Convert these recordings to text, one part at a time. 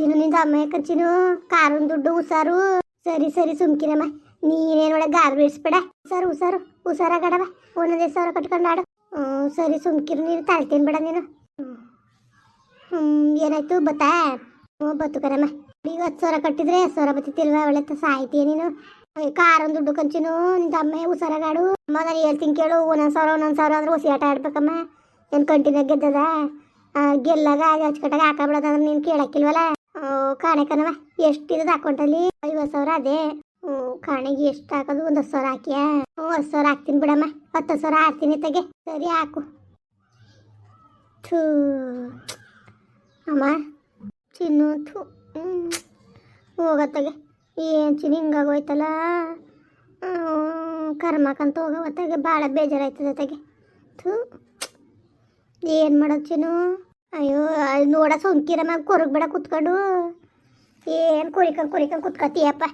ಚಿನ್ನು, ನಿಂದ ಅಮ್ಮ ಕಂಚಿನು ಕಾರನ್ ದುಡ್ಡು ಉಸಾರು ಸರಿ ಸರಿ, ಸುಮ್ಕಿರಮ್ಮ. ನೀನೇನ್ ಒಳಗೆ ಗಾರ್ ಹುಷಾರು ಉಸಾರು ಉಸಾರು ಉಸಾರಾಗಡವ ಒಂದೊಂದೇ ಸಾವಿರ ಕಟ್ಕೊಂಡಾಡು ಹ್ಞೂ ಸರಿ, ಸುಮ್ಕಿರು. ನೀನು ತಾಳ್ತೀನಿ ಬೇಡ ನೀನು. ಹ್ಮ್ ಏನಾಯ್ತು? ಬತ್ತಾ? ಹ್ಞೂ ಬತ್ತು ಕರಮ್ಮ ಈಗ ಹತ್ತು ಸಾವಿರ ಕಟ್ಟಿದ್ರೆ ಹತ್ತು ಸಾವಿರ ಬತ್ತಿತ್ತಿಲ್ವ? ಒಳ್ಳೆ ಸಾಯ್ತೀಯ ನೀನು. ಕಾರೊಂದು ದುಡ್ಡು ಕಂಚಿನು ನಿಂದ ಅಮ್ಮ ಉಸಾರಾಗಾಡು ಅಮ್ಮ, ನಾನು ಹೇಳ್ತೀನಿ ಕೇಳು. ಒಂದೊಂದು ಸಾವಿರ ಒಂದೊಂದು ಸಾವಿರ ಅಂದ್ರೆ ಹೊಸಿ ಆಟ ಆಡ್ಬೇಕಮ್ಮ. ಏನು ಕಂಟಿನ್ಯೂ ಗೆದ್ದದ? ಗೆಲ್ಲಾಗ ಅಚ್ಚುಕಟ್ಟಾಗ ಹಾಕಬಿಡೋದಂದ್ರೆ ನೀನು ಕೇಳಕ್ಕಿಲ್ವಲ್ಲ? ಕಾಣೆ ಕಣವ ಎಷ್ಟಿರೋದು ಅಕೌಂಟಲ್ಲಿ ಐವತ್ತು ಸಾವಿರ ಅದೇ. ಹ್ಞೂ, ಕಾಣೆಗೆ ಎಷ್ಟು ಹಾಕೋದು? ಒಂದು ಹತ್ತು ಸಾವಿರ ಹಾಕಿಯಾ? ಹ್ಞೂ, ಹತ್ತು ಸಾವಿರ ಹಾಕ್ತೀನಿ ಬಿಡಮ್ಮ. ಹತ್ತು ಸಾವಿರ ಹಾಕ್ತೀನಿ ತೆಗೆ. ಸರಿ, ಹಾಕು. ಥೂ. ಅಮ್ಮ, ಚಿನ್ನು, ಥೂ. ಹೋಗತ್ತಗೆ ಏನು ಚಿನ್ನ, ಹಿಂಗಾಗೋಯ್ತಲ್ಲ? ಕರ್ಮಕ್ಕಂತ ಹೋಗವತ್ತಾಗೆ ಭಾಳ ಬೇಜಾರಾಯ್ತದೆ ತೆಗೆ. ಥೂ. ಏನು ಮಾಡೋದು ಚಿನ್ನು? ಅಯ್ಯೋ, ಅಲ್ಲಿ ನೋಡ ಸೊಂಕಿರ ಮ್ಯಾಗ ಕೊರಗ್ಬೇಡ ಕುತ್ಕೊಂಡು. ಏನು ಕುರಿಕಂಡು ಕುರಿಕಂಡು ಕುತ್ಕತೀಯಪ್ಪ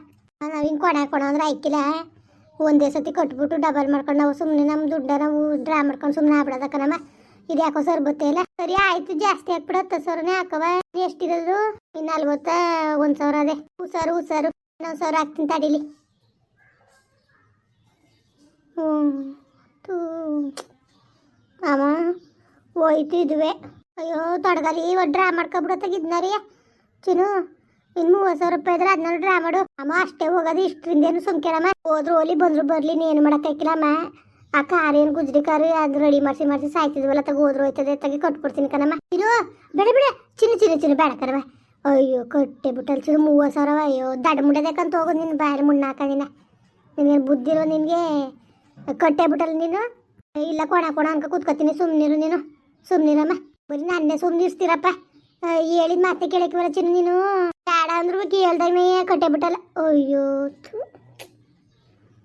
ನಾವು ಹಿಂಗೆ ಕೊಡ ಕೊಡ ಅಂದ್ರೆ ಆಯ್ಕಿಲ್ಲ. ಒಂದೇ ಸತಿ ಕಟ್ಬಿಟ್ಟು ಡಬಲ್ ಮಾಡ್ಕೊಂಡು ನಾವು ಸುಮ್ಮನೆ ನಮ್ಮ ದುಡ್ಡ ನಾವು ಡ್ರಾ ಮಾಡ್ಕೊಂಡು ಸುಮ್ಮನೆ ಆಗ್ಬಿಡೋದಕ್ಕ ನಮ್ಮ. ಇದು ಯಾಕೋ ಸರ್ ಇಲ್ಲ. ಸರಿ, ಆಯ್ತು, ಜಾಸ್ತಿ ಹಾಕ್ಬಿಡತ್ತ ಸಾವಿರನೇ ಹಾಕವ ಎಷ್ಟಿರೋದು ಇನ್ನು ನಲ್ವತ್ತ ಒಂದು ಸಾವಿರ ಅದೇ. ಹುಸಾರು ಹುಸಾರು ಇನ್ನೊಂದು ಸಾವಿರ ಹಾಕ್ತೀನಿ ತಡೀಲಿ. ಹ್ಞೂ ತೂ ಹೋಯ್ತು ಇದುವೆ. ಅಯ್ಯೋ ತೊಡಗಲಿ ಇವಾಗ ಡ್ರಾ ಮಾಡ್ಕೊಬಿಡತ್ತಾಗಿದ್ನಾರಿ ಚಿನ್ನು, ಇನ್ನು ಮೂವತ್ತು ಸಾವಿರ ರೂಪಾಯಿ ಇದ್ರೆ ಅದನ್ನ ಡ್ರಾ ಮಾಡು. ಅಮ್ಮ, ಅಷ್ಟೇ ಹೋಗೋದು, ಇಷ್ಟರಿಂದೇನು ಸುಮ್ಕೆರಮ್ಮ. ಹೋದ್ರು ಹೋಲಿ ಬಂದ್ರು ಬರ್ಲಿ ಏನು ಮಾಡೋಕ್ಕಾಯ್ಕಿಲ್ಲಮ್ಮ ಆ ಕಾರ್ ಏನು ಗುಜ್ರಿ ಕಾರು ಅದು ರೆಡಿ ಮಾಡಿಸಿ ಮಾಡಿಸಿ ಸಾಯ್ತಿದ್ವಲ್ಲ, ತಗ ಹೋದ್ರು ಹೋಯ್ತದೆ, ತಗಿ ಕೊಟ್ಬಿಡ್ತೀನಿ ಕಣಮ್ಮ. ಇದು ಬೇಡ ಬೇಡ. ಚಿನ್ನ ಚಿನ್ನ ಚಿನ್ನ, ಬೇಡ ಕರವ ಅಯ್ಯೋ, ಕಟ್ಟೆ ಬಿಟ್ಟಲ್ ಚಿನ್ನ, ಮೂವತ್ತು ಸಾವಿರ ಅಯ್ಯೋ, ದಡ ಮುಡಬೇಕಂತ ಹೋಗೋದು ನಿನ್ನ ಮುಣ್ಣ ಹಾಕದಿನ ನಿನಗೆ ಬುದ್ಧಿ ಇರೋ ನಿನಗೆ? ಕಟ್ಟೆ ಬಿಟ್ಟಲ್ ನೀನು? ಇಲ್ಲ ಕೊಣ ಕೊಣ ಅಂಕ ಕೂತ್ಕೊತೀನಿ ಸುಮ್ಮನಿರು ನೀನು. ಸುಮ್ಮನಿರಮ್ಮ ಬರೀ ನನ್ನೇ ಸುಮ್ಮನಿರ್ಸ್ತೀರಪ್ಪ ಹೇಳಿದ ಮಾತೆ ಕೇಳಕ್ಕೆ ಬರ ಚಿನ್ನ ನೀನು. ಬೇಡ ಅಂದ್ರು ಕೇಳ್ದಾಗನೇ ಕಟ್ಟೆ ಬಿಟ್ಟಲ್ಲ. ಅಯ್ಯೋ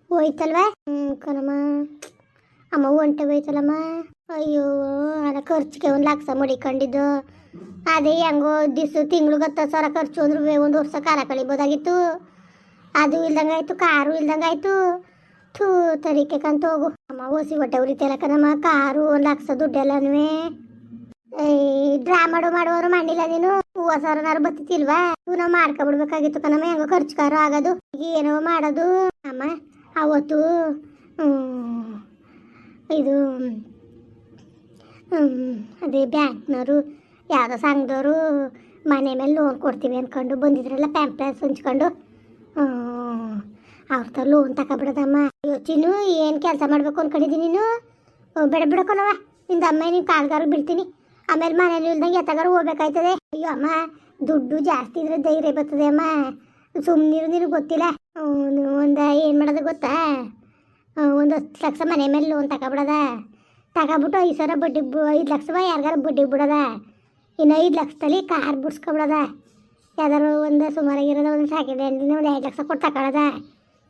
ಹೋಯ್ತಲ್ವ? ಹ್ಞೂ ಕಣಮ್ಮ. ಅಮ್ಮ ಒಂಟೆ ಹೋಯ್ತಲ್ಲಮ್ಮ. ಅಯ್ಯೋ ಅದ ಖರ್ಚಿಗೆ ಒಂದು ಲಕ್ಷ ಮಡಿಕೊಂಡಿದ್ದು. ಅದೇ ಹೆಂಗೋ ದಿವ್ಸ ತಿಂಗ್ಳಿಗೆ ಹತ್ತು ಸಾವಿರ ಖರ್ಚು ಅಂದ್ರೂ ಒಂದು ವರ್ಷ ಕಾಲ ಕಳಿಬೋದಾಗಿತ್ತು. ಅದು ಇಲ್ದಂಗಾಯ್ತು, ಕಾರು ಇಲ್ದಂಗಾಯ್ತು. ಥೂ ತರಿಕೆ ಕಂತ ಹೋಗು. ಅಮ್ಮ ಓಸಿ ಹೊಟ್ಟೆ ಉರಿತಲ್ಲ ಕಣಮ್ಮ. ಕಾರು, ಒಂದು ಲಕ್ಷ ದುಡ್ಡೆಲ್ಲನೂ ಡ್ರಾ ಮಾಡೋ ಮಾಡೋರು ಮಾಡಿಲ್ಲ ನೀನು. ಹೂವ ಸಾವಿರನಾರು ಬತ್ತಿಲ್ವಾ ಇವು ನಾವು ಮಾಡ್ಕೊಬಿಡ್ಬೇಕಾಗಿತ್ತು ಕಣಮ್ಮ, ಹೆಂಗೋ ಖರ್ಚು ಕಾರು ಆಗೋದು. ಈಗ ಏನೋ ಮಾಡೋದು. ಅಮ್ಮ, ಅವತ್ತು ಇದು ಅದೇ ಬ್ಯಾಂಕ್ನವರು, ಯಾವುದೋ ಸಂಘದವರು ಮನೆ ಮೇಲೆ ಲೋನ್ ಕೊಡ್ತೀವಿ ಅಂದ್ಕೊಂಡು ಬಂದಿದ್ರಲ್ಲ ಪ್ಯಾಂಪ್ಲೆಟ್ಸ್ ಹಂಚ್ಕೊಂಡು ಅವ್ರ ಲೋನ್ ತಗೊಬಿಡದಮ್ಮ ಯೋಚಿನು ಏನು ಕೆಲಸ ಮಾಡ್ಬೇಕು ಅಂದ್ಕೊಂಡಿದ್ದೀನಿ ನೀನು? ಬೇಡ ಬಿಡಕೊನವ ನಿಂದ ಅಮ್ಮ, ನೀನು ಕಾಲ್ಗಾರ ಬಿಡ್ತೀನಿ ಆಮೇಲೆ ಮನೇಲಿ ಇಲ್ದಂಗೆ ಎತ್ತಗಾರ ಹೋಗ್ಬೇಕಾಯ್ತದೆ. ಅಯ್ಯೋ ಅಮ್ಮ, ದುಡ್ಡು ಜಾಸ್ತಿ ಇದ್ರೆ ಧೈರ್ಯ ಬರ್ತದೆ ಅಮ್ಮ. ಸುಮ್ಮನಿರು ನಿನಗೆ ಗೊತ್ತಿಲ್ಲ. ಒಂದು ಏನು ಮಾಡೋದು ಗೊತ್ತಾ? ಒಂದು ಹತ್ತು ಲಕ್ಷ ಮನೆ ಮೇಲೆ ಲೋನ್ ತಗೊಬಿಡದ. ತಗೊಬಿಟ್ಟು ಐದು ಸಾವಿರ ಬಡ್ಡಿ ಐದು ಲಕ್ಷ ಯಾರಿಗಾರ ಬಡ್ಡಿ ಬಿಡೋದ. ಇನ್ನು ಐದು ಲಕ್ಷದಲ್ಲಿ ಕಾರ್ ಬಿಡ್ಸ್ಕೊಬಿಡದ. ಯಾವ್ದಾರು ಒಂದು ಸುಮಾರಾಗಿರೋದ ಒಂದು ಸೆಕೆಂಡ್ ಹ್ಯಾಂಡಿನ ಒಂದು ಎರಡು ಲಕ್ಷ ಕೊಟ್ಟು ತಗೊಳದ.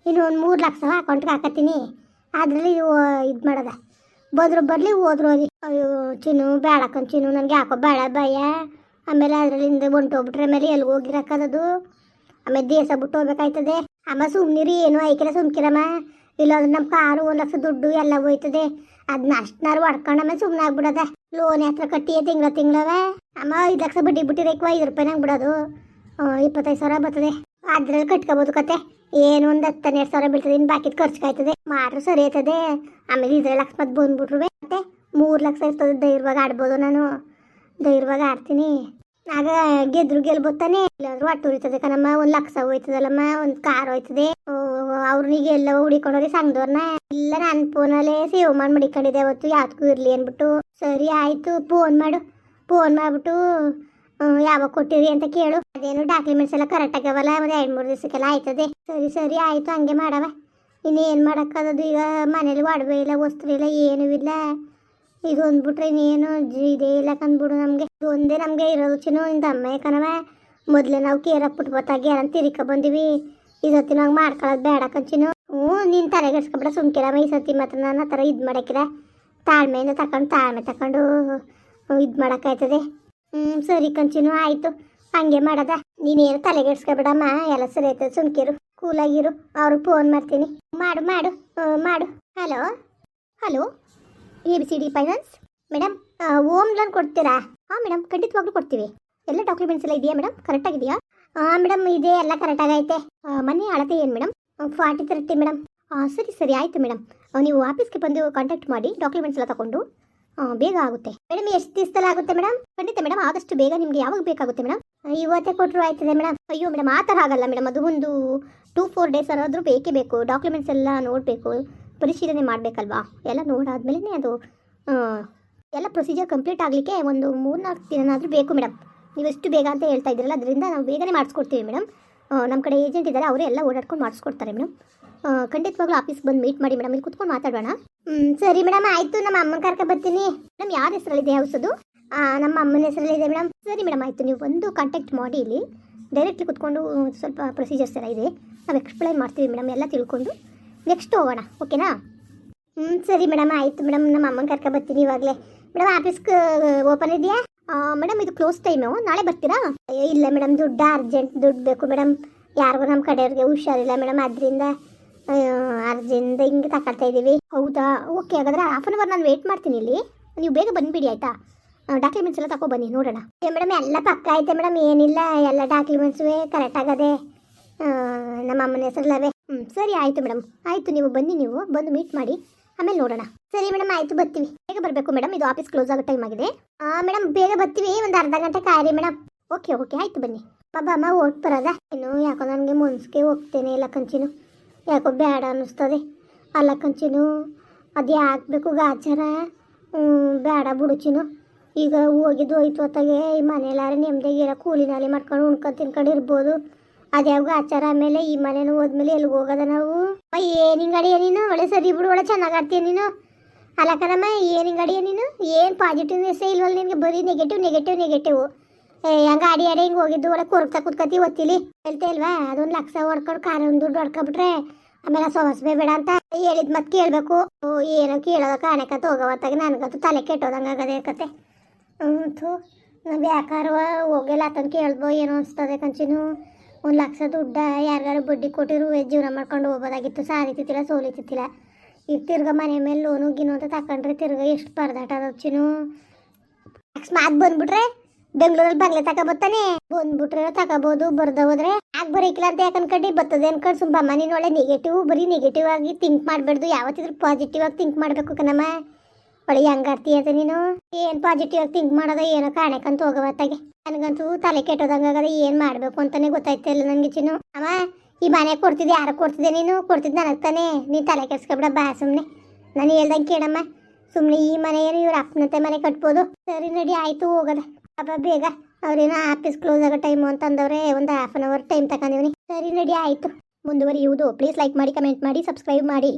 ಇನ್ನು ಒಂದು ಮೂರು ಲಕ್ಷ ಅಕೌಂಟ್ಗೆ ಹಾಕತ್ತೀನಿ. ಅದರಲ್ಲಿ ಇದು ಮಾಡೋದ. ಬಂದ್ರು ಬರಲಿ, ಹೋದ್ರು ಹೋಗಿ ಅಯ್ಯೋ, ಚಿನ್ನು ಬೇಡಕ್ಕಂತ ಚಿನ್ನು, ನನಗೆ ಯಾಕೋ ಬೇಡ ಭಯ. ಆಮೇಲೆ ಅದರಲ್ಲಿಂದ ಹೊಂಟೋಗ್ಬಿಟ್ರೆ ಆಮೇಲೆ ಎಲ್ಲಿ ಹೋಗಿರಕ್ಕದದು ಆಮೇಲೆ ದೇಶ ಬಿಟ್ಟು ಹೋಗ್ಬೇಕಾಯ್ತದೆ. ಅಮ್ಮ ಸುಮ್ಮನಿರಿ ಏನು ಐಕಿರ ಸುಮ್ಕಿರಮ್ಮ. ಇಲ್ಲಾಂದ್ರೆ ನಮ್ಮ ಕಾರು, ಒಂದು ಲಕ್ಷ ದುಡ್ಡು ಎಲ್ಲ ಹೋಯ್ತದೆ. ಅದನ್ನ ಅಷ್ಟನಾರು ಹೊಡ್ಕೊಂಡು ಆಮೇಲೆ ಸುಮ್ಮನೆ ಆಗ್ಬಿಡೋದ. ಲೋನ್ ಹತ್ರ ಕಟ್ಟಿ ತಿಂಗಳ ತಿಂಗಳವೆ. ಅಮ್ಮ, ಐದು ಲಕ್ಷ ಬಡ್ಡಿ ಬಿಟ್ಟಿರಕ್ಕೆ ಐದು ರೂಪಾಯಿ ನಂಗೆ ಬಿಡೋದು. ಇಪ್ಪತ್ತೈದು ಸಾವಿರ ಬರ್ತದೆ. ಅದ್ರಲ್ಲಿ ಕಟ್ಕೋಬೋದು ಕತೆ. ಏನು ಒಂದು ಹತ್ತು ಹನ್ನೆರಡು ಸಾವಿರ ಬೀಳ್ತದೆ ಇನ್ನು ಖರ್ಚು ಕಾಯ್ತದೆ ಮಾಡ್ರು ಸರಿ ಆಯ್ತದೆ. ಆಮೇಲೆ ಇದ್ರಲ್ಲಿ ಅಕಸ್ಮಾತ್ ಬಂದ್ಬಿಟ್ರು ಮತ್ತೆ ಮೂರು ಲಕ್ಷ ಇರ್ತದೆ ಧೈರ್ಯವಾಗಿ ಆಡ್ಬೋದು ನಾನು. ಧೈರ್ಯವಾಗಿ ಆಡ್ತೀನಿ. ಆಗ ಗೆದ್ರು ಗೆಲ್ಬೋತಾನೆ ಎಲ್ಲಾದ್ರು ಒಟ್ಟು ಉರಿತದೆ ಕಣಮ್ಮ. ಒಂದು ಲಕ್ಷ ಹೋಯ್ತದಲ್ಲಮ್ಮ. ಒಂದು ಕಾರ್ ಹೋಯ್ತದೆ. ಅವ್ರಿಗೆ ಎಲ್ಲ ಹುಡಿಕೊಂಡೋಗಿ ಸಂಘದವ್ರನ್ನ ಇಲ್ಲ ನನ್ನ ಫೋನಲ್ಲೇ ಸೇವ್ ಮಾಡಿ ಮಡಿಕೊಂಡಿದ್ದೆ. ಅವತ್ತು ಯಾವ್ದಕ್ಕೂ ಇರಲಿ ಅಂದ್ಬಿಟ್ಟು. ಸರಿ ಆಯಿತು, ಫೋನ್ ಮಾಡು. ಫೋನ್ ಮಾಡಿಬಿಟ್ಟು ಯಾವಾಗ ಕೊಟ್ಟಿರಿ ಅಂತ ಕೇಳು. ಅದೇನು ಡಾಕ್ಯುಮೆಂಟ್ಸ್ ಎಲ್ಲ ಕರೆಕ್ಟ್ ಆಗವಲ್ಲ ಒಂದು ಎರಡು ಮೂರು ದಿವಸಕ್ಕೆಲ್ಲ ಆಯ್ತದೆ. ಸರಿ ಸರಿ, ಆಯಿತು, ಹಂಗೆ ಮಾಡವ. ಇನ್ನೇನು ಮಾಡೋಕ್ಕದದು ಈಗ ಮನೇಲಿ ಒಡವೆ ಇಲ್ಲ, ವಸ್ತ್ರ ಇಲ್ಲ, ಏನೂ ಇಲ್ಲ. ಇದು ಅಂದ್ಬಿಟ್ರೆ ಇನ್ನೇನು ಇದೇ ಇಲ್ಲ ಕಂದ್ಬಿಡು ನಮಗೆ. ಒಂದೇ ನಮಗೆ ಇರೋದು ಚಿನ್ನು, ಇಂದ ಅಮ್ಮ ಯಾಕನವ ಮೊದಲೇ ನಾವು ಕೇರ ಪುಟ್ಬತ್ತಾಗಿ ಯಾರನ್ನ ತಿರಿಕ ಬಂದಿವಿ. ಈ ಸತಿ ನಾವು ಮಾಡ್ಕೊಳ್ಳೋದು ಬೇಡ ಕಂಚಿನ ಹ್ಞೂ, ನೀನು ತಲೆಗೆಡ್ಸ್ಕೊಬಿಡ ಸುಮ್ಕಿರಮ್ಮ ಈ ಸತಿ ಮಾತ್ರ ನಾನು ಆ ಥರ ಇದು ಮಾಡಕ್ಕಿರ ತಾಳ್ಮೆಯಿಂದ ತಕೊಂಡು, ತಾಳ್ಮೆ ತಕೊಂಡು ಇದು ಮಾಡೋಕ್ಕಾಯ್ತದೆ ಹ್ಞೂ ಸರಿ ಕಂಚಿನೂ, ಆಯಿತು. ಹಂಗೆ ಮಾಡದ. ನೀನೇನು ತಲೆಗೆಡ್ಸ್ಕೊಬೇಡಮ್ಮ, ಎಲ್ಲ ಸರಿ ಆಯ್ತು ಸುಮ್ಕಿರು. ಕೂಲಾಗಿರು, ಅವ್ರಿಗೆ ಫೋನ್ ಮಾಡ್ತೀನಿ. ಮಾಡು ಮಾಡು ಮಾಡು. Hello hello A B C D finance madam home loan ಕೊಡ್ತೀರಾ? ಹಾಂ ಮೇಡಮ್ ಖಂಡಿತವಾಗ್ಲೂ ಕೊಡ್ತೀವಿ. ಎಲ್ಲ ಡಾಕ್ಯುಮೆಂಟ್ಸ್ ಎಲ್ಲ ಇದೆಯಾ ಮೇಡಮ್ ಕರೆಕ್ಟಾಗಿದೆಯಾ ಹಾಂ ಮೇಡಮ್ ಇದೆ, ಎಲ್ಲ ಕರೆಕ್ಟಾಗೈತೆ ಮನೆ ಅಳತೆ ಏನು ಮೇಡಮ್ ಫಾರ್ಟಿ ತರ್ಟಿ ಮೇಡಮ್ ಸರಿ ಸರಿ, ಆಯಿತು ಮೇಡಮ್ ನೀವು ಆಫೀಸ್ಗೆ ಬಂದು ಕಾಂಟ್ಯಾಕ್ಟ್ ಮಾಡಿ ಡಾಕ್ಯುಮೆಂಟ್ಸ್ ಎಲ್ಲ ತಗೊಂಡು ಬೇಗ ಆಗುತ್ತೆ. ಮೇಡಮ್ ಎಷ್ಟು ದಿವಸದಲ್ಲಿ ಆಗುತ್ತೆ ಮೇಡಮ್? ಖಂಡಿತ ಮೇಡಮ್, ಆದಷ್ಟು ಬೇಗ ನಿಮಗೆ ಯಾವಾಗ ಬೇಕಾಗುತ್ತೆ ಮೇಡಮ್? ಇವತ್ತೇ ಕೊಟ್ಟರು ಆಯ್ತದೆ ಮೇಡಮ್. ಅಯ್ಯೋ ಮೇಡಮ್, ಆ ಥರ ಆಗಲ್ಲ ಮೇಡಮ್. ಅದು ಒಂದು ಟೂ ಫೋರ್ ಡೇಸ್ ಆದರೂ ಬೇಕೇ ಬೇಕು. ಡಾಕ್ಯುಮೆಂಟ್ಸ್ ಎಲ್ಲ ನೋಡಬೇಕು. ಪರಿಶೀಲನೆ ಮಾಡಬೇಕಲ್ವಾ? ಎಲ್ಲ ನೋಡಾದ್ಮೇಲೆ ಅದು ಎಲ್ಲ ಪ್ರೊಸೀಜರ್ ಕಂಪ್ಲೀಟ್ ಆಗಲಿಕ್ಕೆ ಒಂದು ಮೂರ್ನಾಲ್ಕು ದಿನನಾದರೂ ಬೇಕು ಮೇಡಮ್. ನೀವು ಎಷ್ಟು ಬೇಗ ಅಂತ ಹೇಳ್ತಾ ಇದ್ದೀರಲ್ಲ, ಅದರಿಂದ ನಾವು ಬೇಗನೆ ಮಾಡಿಸ್ಕೊಡ್ತೀವಿ ಮೇಡಮ್. ನಮ್ಮ ಕಡೆ ಏಜೆಂಟ್ ಇದ್ದಾರೆ, ಅವರೇ ಎಲ್ಲ ಓಡಾಡ್ಕೊಂಡು ಮಾಡಿಸ್ಕೊಡ್ತಾರೆ ಮೇಡಮ್. ಖಂಡಿತವಾಗ್ಲೂ ಆಫೀಸ್ಗೆ ಬಂದು ಮೀಟ್ ಮಾಡಿ ಮೇಡಮ್ ಇಲ್ಲಿ ಕುತ್ಕೊಂಡು ಮಾತಾಡೋಣ ಹ್ಞೂ ಸರಿ ಮೇಡಮ್ ಆಯಿತು, ನಮ್ಮ ಅಮ್ಮನ ಕರ್ಕ ಬರ್ತೀನಿ. ಮೇಡಮ್ ಯಾರ ಹೆಸರಲ್ಲಿದೆ ಇದೆ ಹೌಸದು ನಮ್ಮ ಅಮ್ಮನ ಹೆಸರಲ್ಲಿದೆ ಮೇಡಮ್ ಸರಿ ಮೇಡಮ್ ಆಯಿತು, ನೀವು ಒಂದು ಕಾಂಟ್ಯಾಕ್ಟ್ ಮಾಡಿ ಇಲ್ಲಿ. ಡೈರೆಕ್ಟ್ಲಿ ಕುತ್ಕೊಂಡು ಸ್ವಲ್ಪ ಪ್ರೊಸೀಜರ್ಸ್ ಎಲ್ಲ ಇದೆ. ನಾವು ಎಕ್ಸ್ಪ್ಲೈನ್ ಮಾಡ್ತೀವಿ ಮೇಡಮ್ ಎಲ್ಲ ತಿಳ್ಕೊಂಡು. ನೆಕ್ಸ್ಟ್ ಹೋಗೋಣ ಓಕೆನಾ ಹ್ಞೂ ಸರಿ ಮೇಡಮ್ ಆಯಿತು ಮೇಡಮ್ ನಮ್ಮ ಅಮ್ಮನ ಕರ್ಕ ಬರ್ತೀನಿ ಇವಾಗಲೇ. ಮೇಡಮ್ ಆಫೀಸ್ಗೆ ಓಪನ್ ಇದೆಯಾ? ಮೇಡಮ್ ಇದು ಕ್ಲೋಸ್ ಟೈಮು ನಾಳೆ ಬರ್ತೀರಾ? ಇಲ್ಲ ಮೇಡಮ್ ದುಡ್ಡು ಅರ್ಜೆಂಟ್ ದುಡ್ಡು ಬೇಕು ಮೇಡಮ್ ಯಾರಿಗೂ ನಮ್ಮ ಕಡೆಯವ್ರಿಗೆ ಹುಷಾರಿಲ್ಲ ಮೇಡಮ್ ಅದರಿಂದ ಅರ್ಜೆಂಟ್ ಹಿಂಗೆ ತಗೊಳ್ತಾ ಇದ್ದೀವಿ. ಹೌದಾ? ಓಕೆ ಹಾಗಾದ್ರೆ ಹಾಫ್ ಆನ್ ಅವರ್ ನಾನು ವೇಟ್ ಮಾಡ್ತೀನಿ ಇಲ್ಲಿ. ನೀವು ಬೇಗ ಬಂದುಬಿಡಿ, ಆಯಿತಾ? ಡಾಕ್ಯುಮೆಂಟ್ಸ್ ಎಲ್ಲ ತಗೊಬನ್ನಿ ನೋಡೋಣ. ಮೇಡಮ್ ಎಲ್ಲ ಪಕ್ಕ ಐತೆ ಮೇಡಮ್ ಏನಿಲ್ಲ, ಎಲ್ಲ ಕರೆಕ್ಟ್ ಆಗದೆ. ನಮ್ಮ ಅಮ್ಮನ ಹೆಸರಲ್ಲವೇ. ಹ್ಞೂ ಸರಿ, ಆಯಿತು ಮೇಡಮ್ ಆಯಿತು, ನೀವು ಬನ್ನಿ, ನೀವು ಬಂದು ಮೀಟ್ ಮಾಡಿ. ಆಮೇಲೆ ನೋಡೋಣ. ಸರಿ ಮೇಡಮ್ ಆಯಿತು, ಬರ್ತೀವಿ. ಬೇಗ ಬರಬೇಕು ಮೇಡಮ್ ಇದು ಆಫೀಸ್ ಕ್ಲೋಸ್ ಆಗೋ ಟೈಮ್ ಆಗಿದೆ. ಮೇಡಮ್ ಬೇಗ ಬರ್ತೀವಿ, ಒಂದು ಅರ್ಧ ಗಂಟೆ ಕಾಯಿರಿ ಮೇಡಮ್ ಓಕೆ ಓಕೆ ಆಯಿತು, ಬನ್ನಿ. ಬಾಬಾ ಅಮ್ಮ ಓಟ್ ಬರೋದಾ? ಇನ್ನು ಯಾಕೋ ನನಗೆ ಮುನ್ಸ್ಗೆ ಹೋಗ್ತೇನೆ ಇಲ್ಲ, ಕಂಚಿನು. ಯಾಕೋ ಬೇಡ ಅನ್ನಿಸ್ತದೆ. ಅಲ್ಲ ಕಂಚಿನು ಅದು ಗಾಚಾರ ಹ್ಮ್, ಬೇಡ ಬಿಡುಚಿನು ಈಗ ಹೋಗಿದ್ದು ಹೋಯ್ತು ಹೊತ್ತಾಗೆ ಈ ಮನೇಲಾರ ನೆಮ್ಮದಿಗಿರೋ ಕೂಲಿ ನಾಲಿ ಮಾಡ್ಕೊಂಡು ಉಣ್ಕೊಂಡು ತಿನ್ಕೊಂಡು ಇರ್ಬೋದು. ಅದ್ಯಾವ ಆಚಾರ ಆಮೇಲೆ ಈ ಮನೇನು ಹೋದ್ಮೇಲೆ ಎಲ್ಲಿಗೆ ಹೋಗೋದ ನಾವು? ಏನು ಹಿಂಗಡಿ ನೀನು? ಒಳ್ಳೆ ಸರಿ ಬಿಡು ಒಳ್ಳೆ ಚೆನ್ನಾಗಿ ಆಡ್ತೀಯ ನೀನು? ಅಲ್ಲ ಕಣಮ್ಮ ಏನು ಅಡಿಯ ನೀನು? ಏನು ಪಾಸಿಟಿವ್ನೆಸ್ಸೇ ಇಲ್ವಲ್ಲ ನಿನಗೆ? ಬರೀ ನೆಗೆಟಿವ್ ನೆಗೆಟಿವ್ ನೆಗೆಟಿವ್ ಗಾಡಿ ಅಡಿ ಹಿಂಗೆ ಹೋಗಿದ್ದು, ಒಳಗೆ ಕೊರಗ್ತಾ ಕುತ್ಕತಿ, ಒತ್ತಿಲಿ. ಹೇಳ್ತಾ ಇಲ್ವಾ? ಅದೊಂದು ಲಕ್ಷ ಹೊಡ್ಕೊಂಡು ಕಾರ ಒಂದು ದುಡ್ಡು ಹೊಡ್ಕೊಬಿಟ್ರೆ ಆಮೇಲೆ ಸೋಸ್ಬೇ ಬೇಡ ಅಂತ ಹೇಳಿದ್ ಮತ್ತೆ ಕೇಳಬೇಕು. ಏನೋ ಕೇಳೋದ ಕಾಣಕತ್ತ ಹೋಗವತ್ತಾಗ ನನಗಂತೂ ತಲೆ ಕೆಟ್ಟೋದಂಗೆ ಆಗದೆ ಕತೆ ಹ್ಞೂ ಥೂ ನಾವು ಹೋಗಿಲ್ಲ ಆತನ ಕೇಳ್ಬೋ ಏನೋ ಅನಿಸ್ತದೆ ಕಂಚಿನು. ಒಂದು ಲಕ್ಷ ದುಡ್ಡ ಯಾರಿಗಾರು ಬಡ್ಡಿ ಕೊಟ್ಟಿರು ಜೀವನ ಮಾಡ್ಕೊಂಡು ಹೋಗೋದಾಗಿತ್ತು ಸಾಲಿತಿತ್ತಿಲ್ಲ ಸೋಲಿತಿತ್ತಿಲ್ಲ. ಈಗ ತಿರ್ಗ ಮನೆ ಮೇಲೆ ಲೋನು ಗಿನು ಅಂತ ತಕೊಂಡ್ರೆ ತಿರ್ಗ ಎಷ್ಟು ಪರದಾಟ ಅದಚ್ಚಿನು ಅಕಸ್ಮಾತ್ ಬಂದ್ಬಿಟ್ರೆ ಬೆಂಗಳೂರಲ್ಲಿ ಬಂಗ್ಲೆ ತಗೊಬತ್ತಾನೆ? ಬಂದ್ಬಿಟ್ರೆ ತಗೋಬೋದು, ಬರ್ದ ಹೋದ್ರೆ. ಆಗ ಬರೀಕಿಲ್ಲ ಅಂತ ಯಾಕೆ ಕಡ್ಡಿ ಬರ್ತದೆ ಅನ್ಕೊಂಡು ಸುಮ್ಮ ನೀನು ಒಳ್ಳೆ ನೆಗೆಟಿವ್ ಬರೀ ನೆಗೆಟಿವ್ ಆಗಿ ಥಿಂಕ್ ಮಾಡಬಾರ್ದು. ಯಾವತ್ತಿದ್ರು ಪಾಸಿಟಿವ್ ಆಗಿ ಥಿಂಕ್ ಮಾಡಬೇಕು ಕಣಮ್ಮ. ಒಳ್ಳೆ ಹೆಂಗಾರ್ತಿ ಅದ ನೀನು. ಏನ್ ಪಾಸಿಟಿವ್ ಆಗಿ ಥಿಂಕ್ ಮಾಡೋದ ಏನೋ ಕಾಣಕಂತ ಹೋಗವತ್ತಾಗೆ ನನಗಂತೂ ತಲೆ ಕೆಟ್ಟೋದಂಗಾಗದ ಏನು ಮಾಡಬೇಕು ಅಂತಾನೆ ಗೊತ್ತಾಯ್ತಿಲ್ಲ ನನಗೆ ಚಿನ್ನು. ಅಮ್ಮ, ಈ ಮನೆ ಕೊಡ್ತಿದ್ದೆ ಯಾರು ಕೊಡ್ತಿದ್ದೆ ನೀನು? ಕೊಡ್ತಿದ್ದೆ ನನಗೆ ತಾನೇ ನೀನು ತಲೆ ಕೆಡ್ಸ್ಕೊಬಿಡ, ಬಾ ಸುಮ್ಮನೆ ನಾನು ಹೇಳ್ದಂಗೆ ಕೇಳಮ್ಮ. ಸುಮ್ಮನೆ ಈ ಮನೆ ಏನು ಇವ್ರ ಅಪ್ಪನಂತೆ ಮನೆ ಕಟ್ಬೋದು. ಸರಿ ನಡಿ, ಆಯಿತು, ಹೋಗೋದ. ಅಪ್ಪ ಬೇಗ. ಅವ್ರೇನ ಆಫೀಸ್ ಕ್ಲೋಸ್ ಆಗೋ ಟೈಮು ಅಂತಂದವ್ರೆ, ಒಂದು ಹಾಫ್ ಅನ್ ಅವರ್ ಟೈಮ್ ತಗೊಂಡಿವ್ನಿ. ಸರಿ ನಡಿ, ಆಯಿತು. ಮುಂದುವರಿಯುವುದು. ಪ್ಲೀಸ್ ಲೈಕ್ ಮಾಡಿ ಕಮೆಂಟ್ ಮಾಡಿ ಸಬ್ಸ್ಕ್ರೈಬ್ ಮಾಡಿ.